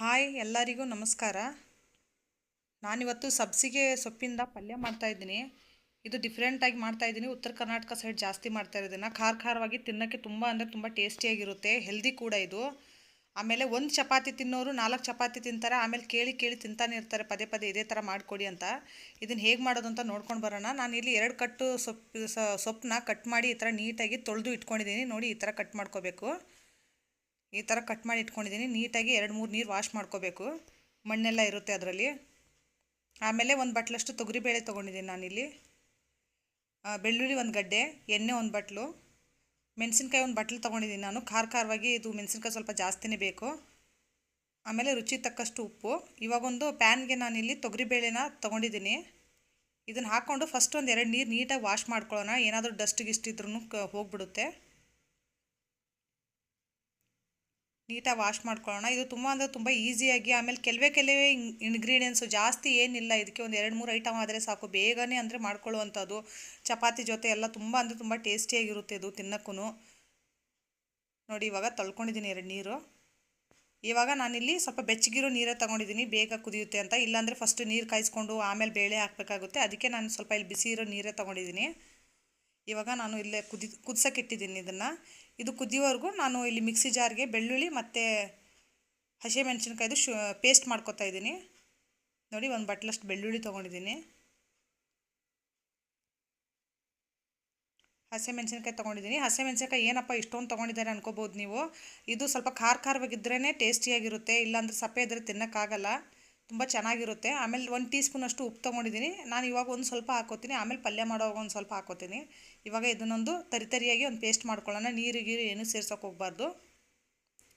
Hi ಎಲ್ಲರಿಗೂ ನಮಸ್ಕಾರ. ನಾನಿವತ್ತು ಸಬ್ಸಿಗೆ ಸೊಪ್ಪಿಂದ ಪಲ್ಯ ಮಾಡ್ತಾಯಿದ್ದೀನಿ ಇದು ಡಿಫ್ರೆಂಟಾಗಿ ಮಾಡ್ತಾಯಿದ್ದೀನಿ ಉತ್ತರ ಕರ್ನಾಟಕ ಸೈಡ್ ಜಾಸ್ತಿ ಮಾಡ್ತಾ ಇರೋದನ್ನು. ಖಾರ ಖಾರವಾಗಿ ತಿನ್ನೋಕ್ಕೆ ತುಂಬ ಅಂದರೆ ತುಂಬ ಟೇಸ್ಟಿಯಾಗಿರುತ್ತೆ ಹೆಲ್ದಿ ಕೂಡ ಇದು. ಆಮೇಲೆ ಒಂದು ಚಪಾತಿ ತಿನ್ನೋರು ನಾಲ್ಕು ಚಪಾತಿ ತಿಂತಾರೆ. ಆಮೇಲೆ ಕೇಳಿ ಕೇಳಿ ತಿಂತಾನೆ ಇರ್ತಾರೆ. ಪದೇ ಪದೇ ಇದೇ ಥರ ಮಾಡಿಕೊಡಿ ಅಂತ. ಇದನ್ನು ಹೇಗೆ ಮಾಡೋದು ಅಂತ ನೋಡ್ಕೊಂಡು ಬರೋಣ. ನಾನು ಇಲ್ಲಿ ಎರಡು ಕಟ್ಟು ಸೊಪ್ಪು ಸೊಪ್ಪನ್ನ ಕಟ್ ಮಾಡಿ ಈ ಥರ ನೀಟಾಗಿ ತೊಳೆದು ಇಟ್ಕೊಂಡಿದ್ದೀನಿ. ನೋಡಿ ಈ ಥರ ಕಟ್ ಮಾಡ್ಕೋಬೇಕು. ಈ ಥರ ಕಟ್ ಮಾಡಿ ಇಟ್ಕೊಂಡಿದ್ದೀನಿ ನೀಟಾಗಿ ಎರಡು, ಮೂರು ನೀರು ವಾಶ್ ಮಾಡ್ಕೋಬೇಕು. ಮಣ್ಣೆಲ್ಲ ಇರುತ್ತೆ ಅದರಲ್ಲಿ. ಆಮೇಲೆ ಒಂದು ಬಟ್ಲಷ್ಟು ತೊಗರಿಬೇಳೆ ತೊಗೊಂಡಿದ್ದೀನಿ ನಾನಿಲ್ಲಿ. ಬೆಳ್ಳುಳ್ಳಿ ಒಂದು ಗಡ್ಡೆ, ಎಣ್ಣೆ ಒಂದು ಬಟ್ಲು, ಮೆಣಸಿನ್ಕಾಯಿ ಒಂದು ಬಟ್ಲು ತೊಗೊಂಡಿದ್ದೀನಿ ನಾನು. ಖಾರ ಖಾರವಾಗಿ ಇದು ಮೆಣಸಿನ್ಕಾಯಿ ಸ್ವಲ್ಪ ಜಾಸ್ತಿನೇ ಬೇಕು. ಆಮೇಲೆ ರುಚಿ ತಕ್ಕಷ್ಟು ಉಪ್ಪು. ಇವಾಗೊಂದು ಪ್ಯಾನ್ಗೆ ನಾನಿಲ್ಲಿ ತೊಗರಿಬೇಳೆನ ತೊಗೊಂಡಿದ್ದೀನಿ ಇದನ್ನು ಹಾಕ್ಕೊಂಡು ಫಸ್ಟ್ ಒಂದು ಎರಡು ನೀರು ನೀಟಾಗಿ ವಾಶ್ ಮಾಡ್ಕೊಳ್ಳೋಣ. ಏನಾದರೂ ಡಸ್ಟ್ ಗಿಸ್ಟ್ ಇದ್ರೂ ಹೋಗ್ಬಿಡುತ್ತೆ. ನೀಟಾಗಿ ವಾಶ್ ಮಾಡ್ಕೊಳ್ಳೋಣ. ಇದು ತುಂಬ ಅಂದರೆ ತುಂಬ ಈಸಿಯಾಗಿ ಆಮೇಲೆ ಕೆಲವೇ ಕೆಲವೇ ಇಂಗ್ರೀಡಿಯೆಂಟ್ಸು ಜಾಸ್ತಿ ಏನಿಲ್ಲ. ಇದಕ್ಕೆ ಒಂದು ಎರಡು ಮೂರು ಐಟಮ್ ಆದರೆ ಸಾಕು. ಬೇಗನೆ ಅಂದರೆ ಮಾಡ್ಕೊಳ್ಳುವಂಥದ್ದು. ಚಪಾತಿ ಜೊತೆ ಎಲ್ಲ ತುಂಬ ಅಂದರೆ ತುಂಬ ಟೇಸ್ಟಿಯಾಗಿರುತ್ತೆ ಇದು ತಿನ್ನಕ್ಕೂ ನೋಡಿ, ಇವಾಗ ತೊಳ್ಕೊಂಡಿದ್ದೀನಿ ಎರಡು ನೀರು. ಇವಾಗ ನಾನಿಲ್ಲಿ ಸ್ವಲ್ಪ ಬೆಚ್ಚಗಿರೋ ನೀರೇ ತೊಗೊಂಡಿದ್ದೀನಿ. ಬೇಗ ಕುದಿಯುತ್ತೆ ಅಂತ. ಇಲ್ಲಾಂದರೆ ಫಸ್ಟ್ ನೀರು ಕಾಯಿಸ್ಕೊಂಡು ಆಮೇಲೆ ಬೇಳೆ ಹಾಕಬೇಕಾಗುತ್ತೆ. ಅದಕ್ಕೆ ನಾನು ಸ್ವಲ್ಪ ಇಲ್ಲಿ ಬಿಸಿ ಇರೋ ನೀರೇ ತೊಗೊಂಡಿದ್ದೀನಿ. ಇವಾಗ ನಾನು ಇಲ್ಲೇ ಕುದಿ, ಕುದಿಸೋಕೆ ಇಟ್ಟಿದ್ದೀನಿ ಇದನ್ನು. ಇದು ಕುದಿಯೋವರೆಗೂ ನಾನು ಇಲ್ಲಿ ಮಿಕ್ಸಿ ಜಾರ್ಗೆ ಬೆಳ್ಳುಳ್ಳಿ ಮತ್ತು ಹಸಿಮೆಣ್ಸಿನ್ಕಾಯ್ದು ಶು ಪೇಸ್ಟ್ ಮಾಡ್ಕೊತಾ ಇದ್ದೀನಿ. ನೋಡಿ ಒಂದು ಬಟ್ಲಷ್ಟು ಬೆಳ್ಳುಳ್ಳಿ ತೊಗೊಂಡಿದ್ದೀನಿ. ಹಸಿಮೆಣ್ಸಿನ್ಕಾಯಿ ತೊಗೊಂಡಿದ್ದೀನಿ. ಹಸಿಮೆಣ್ಸಿನ್ಕಾಯಿ ಏನಪ್ಪ ಇಷ್ಟೊಂದು ತೊಗೊಂಡಿದ್ದಾರೆ ಅನ್ಕೋಬೋದು ನೀವು. ಇದು ಸ್ವಲ್ಪ ಖಾರ ಖಾರವಾಗಿದ್ರೇ ಟೇಸ್ಟಿಯಾಗಿರುತ್ತೆ, ಇಲ್ಲಾಂದ್ರೆ ಸಪ್ಪೆ ಇದ್ದರೆ ತಿನ್ನೋಕ್ಕಾಗಲ್ಲ. ತುಂಬ ಚೆನ್ನಾಗಿರುತ್ತೆ. ಆಮೇಲೆ ಒಂದು ಟೀ ಸ್ಪೂನಷ್ಟು ಉಪ್ಪು ತೊಗೊಂಡಿದ್ದೀನಿ ನಾನು ಇವಾಗ ಒಂದು ಸ್ವಲ್ಪ ಹಾಕೋತೀನಿ. ಆಮೇಲೆ ಪಲ್ಯ ಮಾಡೋವಾಗ ಒಂದು ಸ್ವಲ್ಪ ಹಾಕೋತೀನಿ. ಇವಾಗ ಇದನ್ನೊಂದು ತರಿತರಿಯಾಗಿ ಒಂದು ಪೇಸ್ಟ್ ಮಾಡ್ಕೊಳ್ಳೋಣ. ನೀರು, ಗೀರು ಏನೂ ಸೇರ್ಸೋಕೆ ಹೋಗ್ಬಾರ್ದು.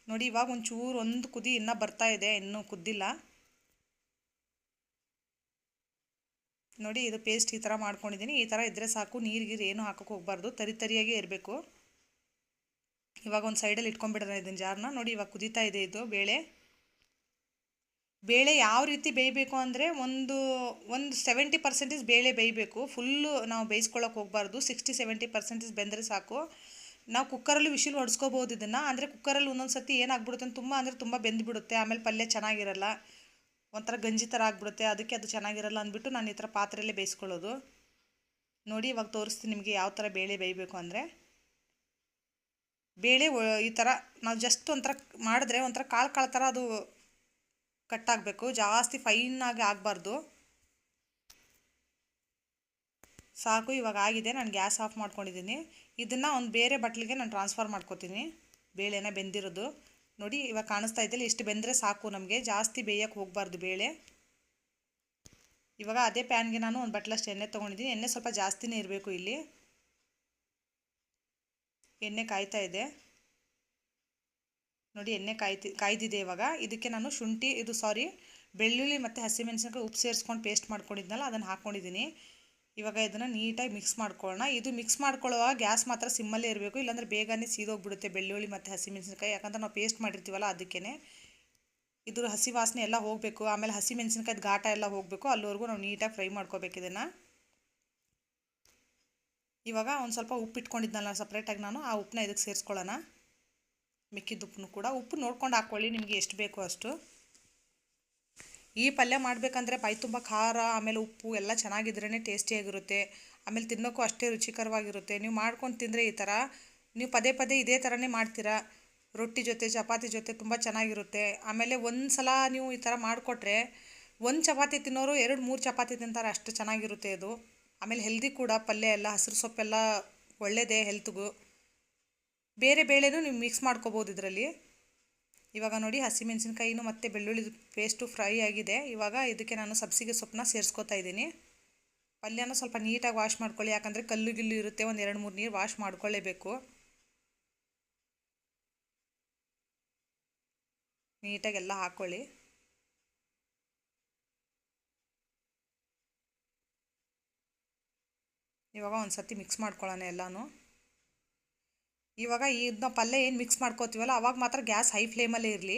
ನೋಡಿ, ಇವಾಗ ಒಂಚೂರು ಒಂದು ಕುದಿ ಇನ್ನೂ ಬರ್ತಾ ಇದೆ. ಇನ್ನೂ ಕುದ್ದಿಲ್ಲ. ನೋಡಿ, ಇದು ಪೇಸ್ಟ್ ಈ ಥರ ಮಾಡ್ಕೊಂಡಿದ್ದೀನಿ ಈ ಥರ ಇದ್ದರೆ ಸಾಕು. ನೀರು, ಗೀರು ಏನೂ ಹಾಕೋಕೆ ಹೋಗ್ಬಾರ್ದು. ತರಿ ತರಿಯಾಗೇ ಇರಬೇಕು. ಇವಾಗ ಒಂದು ಸೈಡಲ್ಲಿ ಇಟ್ಕೊಂಡ್ಬಿಡೋಣ ಇದನ್ನ ಜಾರನ್ನ ನೋಡಿ, ಇವಾಗ ಕುದೀತಾ ಇದೆ ಇದು ಬೇಳೆ. ಬೇಳೆ ಯಾವ ರೀತಿ ಬೇಯಬೇಕು ಅಂದರೆ ಒಂದು ಒಂದು ಸೆವೆಂಟಿ ಪರ್ಸೆಂಟೇಜ್ ಬೇಳೆ ಬೇಯಬೇಕು. ಫುಲ್ಲು ನಾವು ಬೇಯಿಸ್ಕೊಳ್ಳೋಕೆ ಹೋಗಬಾರ್ದು. ಸಿಕ್ಸ್ಟಿ ಸೆವೆಂಟಿ ಪರ್ಸೆಂಟೇಜ್ ಬೆಂದರೆ ಸಾಕು. ನಾವು ಕುಕ್ಕರಲ್ಲಿ ವಿಶಿಲ್ ಹೊಡ್ಸ್ಕೋಬೋದು ಇದನ್ನು. ಅಂದರೆ ಕುಕ್ಕರಲ್ಲಿ ಒಂದೊಂದು ಸತಿ ಏನಾಗ್ಬಿಡುತ್ತೆ ತುಂಬ ಅಂದರೆ ತುಂಬ ಬೆಂದುಬಿಡುತ್ತೆ. ಆಮೇಲೆ ಪಲ್ಯ ಚೆನ್ನಾಗಿರಲ್ಲ. ಒಂಥರ ಗಂಜಿ ಥರ ಆಗಿಬಿಡುತ್ತೆ. ಅದಕ್ಕೆ ಅದು ಚೆನ್ನಾಗಿರಲ್ಲ ಅಂದ್ಬಿಟ್ಟು ನಾನು ಈ ಥರ ಪಾತ್ರೆಯಲ್ಲೇ ಬೇಯಿಸ್ಕೊಳ್ಳೋದು. ನೋಡಿ ಇವಾಗ ತೋರಿಸ್ತೀನಿ ನಿಮಗೆ ಯಾವ ಥರ ಬೇಳೆ ಬೇಯಬೇಕು ಅಂದರೆ. ಬೇಳೆ ಈ ಥರ ನಾವು ಜಸ್ಟ್ ಒಂಥರ ಮಾಡಿದ್ರೆ ಒಂಥರ ಕಾಳು ಕಾಳು ಥರ ಅದು ಕಟ್ಟಾಗಬೇಕು, ಜಾಸ್ತಿ ಫೈನಾಗಿ ಆಗಬಾರ್ದು. ಸಾಕು, ಇವಾಗ ಆಗಿದೆ, ನಾನು ಗ್ಯಾಸ್ ಆಫ್ ಮಾಡ್ಕೊಂಡಿದ್ದೀನಿ. ಇದನ್ನು ಒಂದು ಬೇರೆ ಬಟ್ಲಿಗೆ ನಾನು ಟ್ರಾನ್ಸ್ಫರ್ ಮಾಡ್ಕೋತೀನಿ. ಬೇಳೆನ ಬೆಂದಿರೋದು. ನೋಡಿ, ಇವಾಗ ಕಾಣಿಸ್ತಾ ಇದೆಯಲ್ಲ, ಇಷ್ಟು ಬೆಂದರೆ ಸಾಕು ನಮಗೆ. ಜಾಸ್ತಿ ಬೇಯಕ್ಕೆ ಹೋಗಬಾರ್ದು ಬೇಳೆ. ಇವಾಗ ಅದೇ ಪ್ಯಾನ್ಗೆ ನಾನು ಒಂದು ಬಟ್ಲಷ್ಟು ಎಣ್ಣೆ ತೊಗೊಂಡಿದ್ದೀನಿ. ಎಣ್ಣೆ ಸ್ವಲ್ಪ ಜಾಸ್ತಿನೇ ಇರಬೇಕು ಇಲ್ಲಿ. ಎಣ್ಣೆ ಕಾಯ್ತಾ ಇದೆ. ನೋಡಿ ಎಣ್ಣೆ ಕಾಯ್ತಿ, ಕಾಯ್ದಿದೆ ಇವಾಗ. ಇದಕ್ಕೆ ನಾನು ಶುಂಠಿ, ಇದು ಸಾರಿ ಬೆಳ್ಳುಳ್ಳಿ ಮತ್ತು ಹಸಿಮೆಣಸಿನಕಾಯಿ ಉಪ್ಪು ಸೇರಿಸ್ಕೊಂಡು ಪೇಸ್ಟ್ ಮಾಡ್ಕೊಂಡಿದ್ನಲ್ಲ, ಅದನ್ನು ಹಾಕ್ಕೊಂಡಿದ್ದೀನಿ ಇವಾಗ ಇದನ್ನು ನೀಟಾಗಿ ಮಿಕ್ಸ್ ಮಾಡ್ಕೊಳ್ಳೋಣ. ಇದು ಮಿಕ್ಸ್ ಮಾಡ್ಕೊಳ್ಳುವಾಗ ಗ್ಯಾಸ್ ಮಾತ್ರ ಸಿಮ್ಮಲ್ಲೇ ಇರಬೇಕು. ಇಲ್ಲಾಂದರೆ ಬೇಗನೆ ಸೀದೋಗ್ಬಿಡುತ್ತೆ ಬೆಳ್ಳುಳ್ಳಿ ಮತ್ತು ಹಸಿಮೆಣಸಿನಕಾಯಿ. ಯಾಕಂದ್ರೆ ನಾವು ಪೇಸ್ಟ್ ಮಾಡಿರ್ತೀವಲ್ಲ ಅದಕ್ಕೇ ಇದ್ರ ಹಸಿ ವಾಸನೆ ಎಲ್ಲ ಹೋಗಬೇಕು. ಆಮೇಲೆ ಹಸಿ ಮೆಣಸಿನಕಾಯಿ ಘಾಟ ಎಲ್ಲ ಹೋಗಬೇಕು. ಅಲ್ಲಿವರೆಗೂ ನಾವು ನೀಟಾಗಿ ಫ್ರೈ ಮಾಡ್ಕೋಬೇಕು ಇದನ್ನು. ಇವಾಗ ಒಂದು ಸ್ವಲ್ಪ ಉಪ್ಪು ಇಟ್ಕೊಂಡಿದ್ನಲ್ಲ ಸಪ್ರೇಟಾಗಿ ನಾನು, ಆ ಉಪ್ಪನ್ನ ಇದಕ್ಕೆ ಸೇರಿಸ್ಕೊಳ್ಳೋಣ. ಮಿಕ್ಕಿದ ಉಪ್ಪನ್ನು ಕೂಡ ಉಪ್ಪು ನೋಡ್ಕೊಂಡು ಹಾಕ್ಕೊಳ್ಳಿ, ನಿಮಗೆ ಎಷ್ಟು ಬೇಕೋ ಅಷ್ಟು. ಈ ಪಲ್ಯ ಮಾಡಬೇಕಂದ್ರೆ ಬಾಯಿ ತುಂಬ ಖಾರ, ಆಮೇಲೆ ಉಪ್ಪು ಎಲ್ಲ ಚೆನ್ನಾಗಿದ್ರೇ ಟೇಸ್ಟಿಯಾಗಿರುತ್ತೆ ಆಮೇಲೆ ತಿನ್ನೋಕ್ಕೂ ಅಷ್ಟೇ ರುಚಿಕರವಾಗಿರುತ್ತೆ. ನೀವು ಮಾಡ್ಕೊಂಡು ತಿಂದರೆ ಈ ಥರ, ನೀವು ಪದೇ ಪದೇ ಇದೇ ಥರನೇ ಮಾಡ್ತೀರಾ. ರೊಟ್ಟಿ ಜೊತೆ, ಚಪಾತಿ ಜೊತೆ ತುಂಬ ಚೆನ್ನಾಗಿರುತ್ತೆ. ಆಮೇಲೆ ಒಂದು ಸಲ ನೀವು ಈ ಥರ ಮಾಡಿಕೊಟ್ರೆ, ಒಂದು ಚಪಾತಿ ತಿನ್ನೋರು ಎರಡು, ಮೂರು ಚಪಾತಿ ತಿಂತಾರೆ, ಅಷ್ಟು ಚೆನ್ನಾಗಿರುತ್ತೆ ಇದು ಆಮೇಲೆ ಹೆಲ್ದಿ ಕೂಡ ಪಲ್ಯ ಎಲ್ಲ, ಹಸಿರು ಸೊಪ್ಪೆಲ್ಲ ಒಳ್ಳೆಯದೇ ಹೆಲ್ತ್ಗೂ ಬೇರೆ ಬೇಳೆನೂ ನೀವು ಮಿಕ್ಸ್ ಮಾಡ್ಕೋಬೋದು ಇದರಲ್ಲಿ. ಇವಾಗ ನೋಡಿ ಹಸಿಮೆಣಸಿನ್ಕಾಯಿನೂ ಮತ್ತು ಬೆಳ್ಳುಳ್ಳಿ ಪೇಸ್ಟು ಫ್ರೈ ಆಗಿದೆ. ಇವಾಗ ಇದಕ್ಕೆ ನಾನು ಸಬ್ಸಿಗೆ ಸೊಪ್ಪನ್ನ ಸೇರಿಸ್ಕೋತಾ ಇದ್ದೀನಿ. ಪಲ್ಯನ ಸ್ವಲ್ಪ ನೀಟಾಗಿ ವಾಶ್ ಮಾಡ್ಕೊಳ್ಳಿ. ಯಾಕಂದರೆ ಕಲ್ಲು ಗಿಲ್ಲು ಇರುತ್ತೆ. ಒಂದು ಎರಡು, ಮೂರು ನೀರು ವಾಶ್ ಮಾಡ್ಕೊಳ್ಳೇಬೇಕು. ನೀಟಾಗಿ ಎಲ್ಲ ಹಾಕ್ಕೊಳ್ಳಿ ಇವಾಗ ಒಂದು ಸರ್ತಿ ಮಿಕ್ಸ್ ಮಾಡ್ಕೊಳ್ಳೋಣ ಎಲ್ಲನೂ. ಇವಾಗ ಇದನ್ನ ಪಲ್ಯ ಏನು ಮಿಕ್ಸ್ ಮಾಡ್ಕೋತೀವಲ್ಲ, ಅವಾಗ ಮಾತ್ರ ಗ್ಯಾಸ್ ಹೈ ಫ್ಲೇಮಲ್ಲೇ ಇರಲಿ.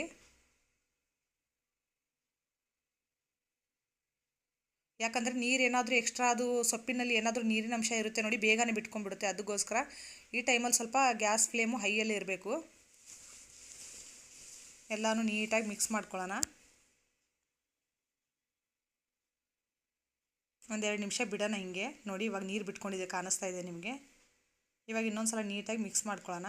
ಯಾಕಂದರೆ ನೀರು ಏನಾದರೂ ಎಕ್ಸ್ಟ್ರಾ ಅದು ಸೊಪ್ಪಿನಲ್ಲಿ ಏನಾದರೂ ನೀರಿನ ಅಂಶ ಇರುತ್ತೆ ನೋಡಿ, ಬೇಗನೆ ಬಿಟ್ಕೊಂಡ್ಬಿಡುತ್ತೆ ಅದಕ್ಕೋಸ್ಕರ ಈ ಟೈಮಲ್ಲಿ ಸ್ವಲ್ಪ ಗ್ಯಾಸ್ ಫ್ಲೇಮು ಹೈಯಲ್ಲೇ ಇರಬೇಕು. ಎಲ್ಲನೂ ನೀಟಾಗಿ ಮಿಕ್ಸ್ ಮಾಡ್ಕೊಳ್ಳೋಣ. ಒಂದೆರಡು ನಿಮಿಷ ಬಿಡೋಣ ಹಿಂಗೆ. ನೋಡಿ ಇವಾಗ ನೀರು ಬಿಟ್ಕೊಂಡಿದೆ, ಕಾಣಿಸ್ತಾ ಇದೆ ನಿಮಗೆ. ಇವಾಗ ಇನ್ನೊಂದು ಸಲ ನೀಟಾಗಿ ಮಿಕ್ಸ್ ಮಾಡ್ಕೊಳ್ಳೋಣ.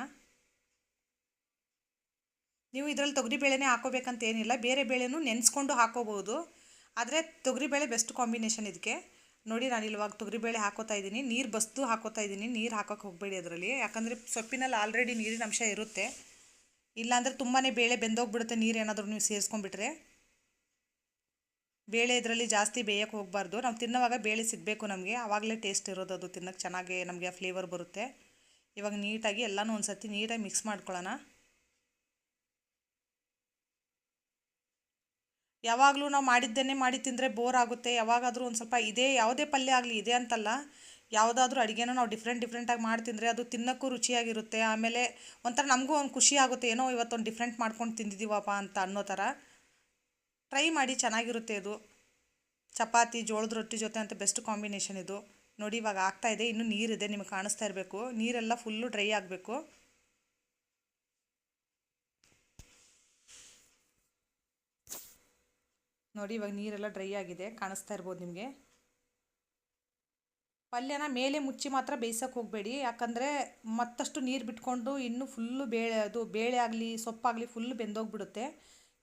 ನೀವು ಇದರಲ್ಲಿ ತೊಗರಿಬೇಳೆನೇ ಹಾಕೋಬೇಕಂತ ಏನಿಲ್ಲ, ಬೇರೆ ಬೇಳೆನೂ ನೆನೆಸ್ಕೊಂಡು ಹಾಕೋಬೋದು ಆದರೆ ತೊಗರಿಬೇಳೆ ಬೆಸ್ಟ್ ಕಾಂಬಿನೇಷನ್ ಇದಕ್ಕೆ. ನೋಡಿ ನಾನು ಇವಾಗ ತೊಗರಿಬೇಳೆ ಹಾಕೋತಾ ಇದ್ದೀನಿ, ನೀರು ಬಸ್ದು ಹಾಕೋತಾ ಇದ್ದೀನಿ, ನೀರು ಹಾಕೋಕೆ ಹೋಗಬೇಡಿ ಅದರಲ್ಲಿ. ಯಾಕಂದರೆ ಸೊಪ್ಪಿನಲ್ಲಿ ಆಲ್ರೆಡಿ ನೀರಿನ ಅಂಶ ಇರುತ್ತೆ. ಇಲ್ಲಾಂದರೆ ತುಂಬಾ ಬೇಳೆ ಬೆಂದೋಗ್ಬಿಡುತ್ತೆ, ನೀರು ಏನಾದರೂ ನೀವು ಸೇರಿಸ್ಕೊಂಡ್ಬಿಟ್ರೆ. ಬೇಳೆ ಇದರಲ್ಲಿ ಜಾಸ್ತಿ ಬೇಯಕ್ಕೆ ಹೋಗಬಾರ್ದು. ನಾವು ತಿನ್ನೋವಾಗ ಬೇಳೆ ಸಿಗಬೇಕು ನಮಗೆ. ಆವಾಗಲೇ ಟೇಸ್ಟ್ ಇರೋದು ಅದು ತಿನ್ನೋಕ್ಕೆ ಚೆನ್ನಾಗಿ ನಮಗೆ ಫ್ಲೇವರ್ ಬರುತ್ತೆ. ಇವಾಗ ನೀಟಾಗಿ ಎಲ್ಲನೂ ಒಂದು ಸರ್ತಿ ನೀಟಾಗಿ ಮಿಕ್ಸ್ ಮಾಡ್ಕೊಳ್ಳೋಣ. ಯಾವಾಗಲೂ ನಾವು ಮಾಡಿದ್ದನ್ನೇ ಮಾಡಿ ತಿಂದರೆ ಬೋರ್ ಆಗುತ್ತೆ. ಯಾವಾಗಾದರೂ ಒಂದು ಸ್ವಲ್ಪ ಇದೇ ಯಾವುದೇ ಪಲ್ಯ ಆಗಲಿ ಇದೆ ಅಂತಲ್ಲ. ಯಾವುದಾದ್ರೂ ಅಡುಗೆನ ನಾವು ಡಿಫ್ರೆಂಟ್ ಡಿಫ್ರೆಂಟಾಗಿ ಮಾಡಿ ತಿಂದರೆ ಅದು ತಿನ್ನೋಕ್ಕೂ ರುಚಿಯಾಗಿರುತ್ತೆ. ಆಮೇಲೆ ಒಂಥರ ನಮಗೂ ಒಂದು ಖುಷಿ ಆಗುತ್ತೆ. ಏನೋ ಇವತ್ತೊಂದು ಡಿಫ್ರೆಂಟ್ ಮಾಡ್ಕೊಂಡು ತಿಂದಿದ್ದೀವಪ್ಪ ಅಂತ ಅನ್ನೋ ಥರ. ಟ್ರೈ ಮಾಡಿ ಚೆನ್ನಾಗಿರುತ್ತೆ ಇದು. ಚಪಾತಿ, ಜೋಳದ ರೊಟ್ಟಿ ಜೊತೆ ಅಂತ ಬೆಸ್ಟ್ ಕಾಂಬಿನೇಷನ್ ಇದು. ನೋಡಿ ಇವಾಗ ಆಗ್ತಾ ಇದೆ, ಇನ್ನೂ ನೀರಿದೆ, ನಿಮಗೆ ಕಾಣಿಸ್ತಾ ಇರಬೇಕು. ನೀರೆಲ್ಲ ಫುಲ್ಲು ಡ್ರೈ ಆಗಬೇಕು. ನೋಡಿ ಇವಾಗ ನೀರೆಲ್ಲ ಡ್ರೈ ಆಗಿದೆ, ಕಾಣಿಸ್ತಾ ಇರ್ಬೋದು ನಿಮಗೆ. ಪಲ್ಯನ ಮೇಲೆ ಮುಚ್ಚಿ ಮಾತ್ರ ಬೇಯಿಸೋಕೆ ಹೋಗಬೇಡಿ, ಯಾಕಂದರೆ ಮತ್ತಷ್ಟು ನೀರು ಬಿಟ್ಕೊಂಡು ಇನ್ನೂ ಫುಲ್ಲು ಬೇಳೆ, ಅದು ಬೇಳೆ ಆಗಲಿ, ಸೊಪ್ಪಾಗಲಿ ಫುಲ್ ಬೆಂದೋಗ್ಬಿಡುತ್ತೆ.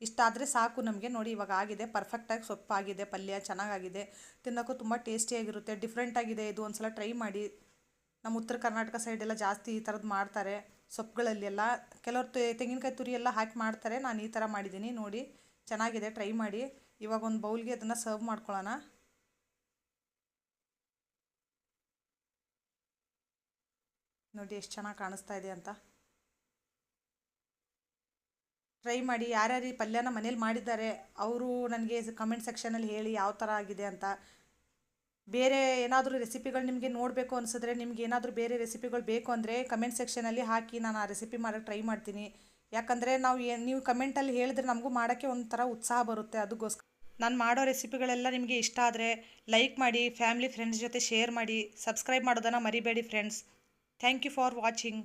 ಇಷ್ಟಾದರೆ ಸಾಕು ನಮಗೆ. ನೋಡಿ, ಇವಾಗ ಆಗಿದೆ. ಪರ್ಫೆಕ್ಟಾಗಿ ಸೊಪ್ಪಾಗಿದೆ, ಪಲ್ಯ ಚೆನ್ನಾಗಾಗಿದೆ. ತಿನ್ನೋಕ್ಕೂ ತುಂಬ ಟೇಸ್ಟಿಯಾಗಿರುತ್ತೆ ಡಿಫ್ರೆಂಟಾಗಿದೆ ಇದು ಒಂದು ಸಲ ಟ್ರೈ ಮಾಡಿ. ನಮ್ಮ ಉತ್ತರ ಕರ್ನಾಟಕ ಸೈಡೆಲ್ಲ ಜಾಸ್ತಿ ಈ ಥರದ್ದು ಮಾಡ್ತಾರೆ ಸೊಪ್ಪುಗಳಲ್ಲಿ ಎಲ್ಲ ಕೆಲವರು ತೆಂಗಿನಕಾಯಿ ತುರಿ ಎಲ್ಲ ಹಾಕಿ ಮಾಡ್ತಾರೆ. ನಾನು ಈ ಥರ ಮಾಡಿದ್ದೀನಿ. ನೋಡಿ, ಚೆನ್ನಾಗಿದೆ. ಟ್ರೈ ಮಾಡಿ. ಇವಾಗ ಒಂದು ಬೌಲ್ಗೆ ಅದನ್ನು ಸರ್ವ್ ಮಾಡ್ಕೊಳ್ಳೋಣ. ನೋಡಿ, ಎಷ್ಟು ಚೆನ್ನಾಗಿ ಕಾಣಿಸ್ತಾ ಇದೆ ಅಂತ. ಟ್ರೈ ಮಾಡಿ ಯಾರ್ಯಾರು ಈ ಪಲ್ಯನ ಮನೇಲಿ ಮಾಡಿದ್ದಾರೆ, ಅವರು ನನಗೆ ಕಮೆಂಟ್ ಸೆಕ್ಷನಲ್ಲಿ ಹೇಳಿ ಯಾವ ಥರ ಆಗಿದೆ ಅಂತ. ಬೇರೆ ಏನಾದರೂ ರೆಸಿಪಿಗಳು ನಿಮಗೆ ನೋಡಬೇಕು ಅನಿಸಿದ್ರೆ, ನಿಮ್ಗೆ ಏನಾದರೂ ಬೇರೆ ರೆಸಿಪಿಗಳು ಬೇಕು ಅಂದರೆ ಕಮೆಂಟ್ ಸೆಕ್ಷನಲ್ಲಿ ಹಾಕಿ ನಾನು ಆ ರೆಸಿಪಿ ಮಾಡೋಕ್ಕೆ ಟ್ರೈ ಮಾಡ್ತೀನಿ. ಯಾಕಂದರೆ ನಾವು ಏನು ನೀವು ಕಮೆಂಟಲ್ಲಿ ಹೇಳಿದ್ರೆ ನಮಗೂ ಮಾಡೋಕ್ಕೆ ಒಂಥರ ಉತ್ಸಾಹ ಬರುತ್ತೆ ಅದಕ್ಕೋಸ್ಕರ ನಾನು ಮಾಡೋ ರೆಸಿಪಿಗಳೆಲ್ಲ ನಿಮಗೆ ಇಷ್ಟ ಆದರೆ ಲೈಕ್ ಮಾಡಿ ಫ್ಯಾಮಿಲಿ ಫ್ರೆಂಡ್ಸ್ ಜೊತೆ ಶೇರ್ ಮಾಡಿ ಸಬ್ಸ್ಕ್ರೈಬ್ ಮಾಡೋದನ್ನು ಮರಿಬೇಡಿ friends thank you for watching